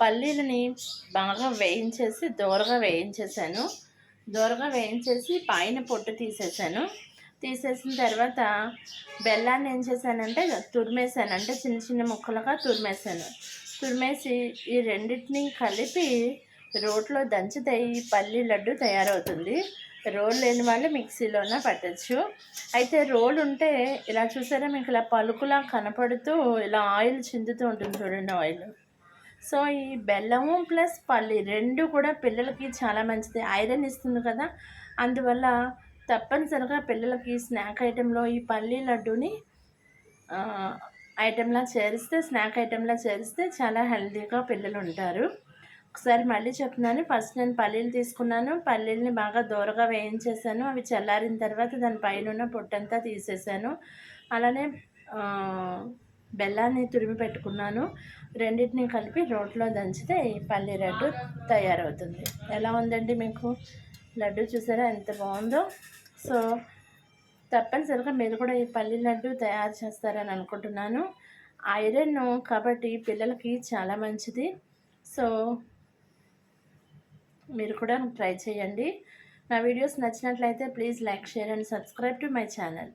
పల్లీలని బాగా వేయించేసి దోరగా వేయించేసాను. దోరగా వేయించేసి పైన పొట్టు తీసేసాను. తీసేసిన తర్వాత బెల్లాన్ని ఏం చేశానంటే తురిమేసాను అంటే చిన్న చిన్న ముక్కలుగా తురిమేసాను. తురిమేసి ఈ రెండింటిని కలిపి రోట్లో దంచితే ఈ పల్లి లడ్డు తయారవుతుంది. రోల్ లేని వాళ్ళు మిక్సీలోనే పట్టచ్చు. అయితే రోల్ ఉంటే ఇలా చూసారా మీకు ఇలా పలుకులా కనపడుతూ ఇలా ఆయిల్ చిందుతూ ఉంటుంది చూడండి ఆయిల్. సో ఈ బెల్లము ప్లస్ పల్లి రెండు కూడా పిల్లలకి చాలా మంచిది. ఐరన్ ఇస్తుంది కదా. అందువల్ల తప్పనిసరిగా పిల్లలకి స్నాక్ ఐటెంలో ఈ పల్లి లడ్డూని ఐటెంలా చేరిస్తే స్నాక్ ఐటెంలా చేరిస్తే చాలా హెల్తీగా పిల్లలు ఉంటారు. ఒకసారి మళ్ళీ చెప్తున్నాను. ఫస్ట్ నేను పల్లీలు తీసుకున్నాను. పల్లీలని బాగా దూరగా వేయించేసాను. అవి చల్లారిన తర్వాత దాని పైన ఉన్న పొట్టంతా తీసేసాను. అలానే బెల్లాన్ని తురిమి పెట్టుకున్నాను. రెండింటిని కలిపి రోట్లో దంచితే ఈ పల్లి లడ్డు తయారవుతుంది. ఎలా ఉందండి మీకు? లడ్డు చూసారా ఎంత బాగుందో? సో తప్పనిసరిగా మీరు కూడా ఈ పల్లి లడ్డు తయారు చేస్తారని అనుకుంటున్నాను. ఐరన్ కాబట్టి పిల్లలకి చాలా మంచిది. సో మీరు కూడా ట్రై చేయండి. నా వీడియోస్ నచ్చినట్లయితే please like share and subscribe to my channel.